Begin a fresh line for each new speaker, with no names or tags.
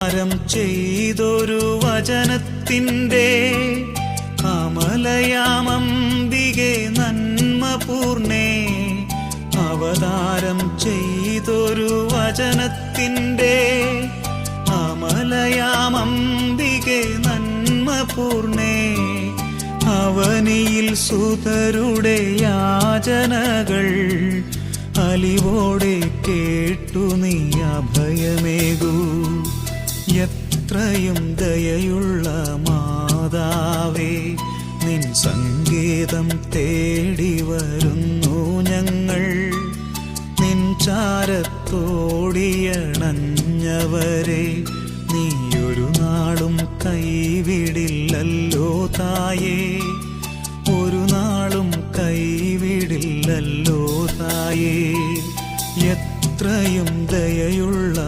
രം ചെയ്തൊരു വചനത്തിന്റെ കമലയാമംബികെ നന്മ പൂർണേ അവതാരം ചെയ്തൊരു വചനത്തിന്റെ അമലയാമംബികെ നന്മ പൂർണേ അവനിയിൽ സുതരുടെ യാചനകൾ അലിവോടെ കേട്ടു നീ അഭയമേകൂ. എത്രയും ദയയുള്ള മാതാവേ നിൻ സങ്കേതം തേടി വരുന്നു ഞങ്ങൾ. നിൻ ചാരത്തോടിയണഞ്ഞവരെ നീയൊരു നാളും കൈവിടില്ലല്ലോ തായേ. ഒരു നാളും കൈവിടില്ലല്ലോ തായേ. എത്രയും ദയയുള്ള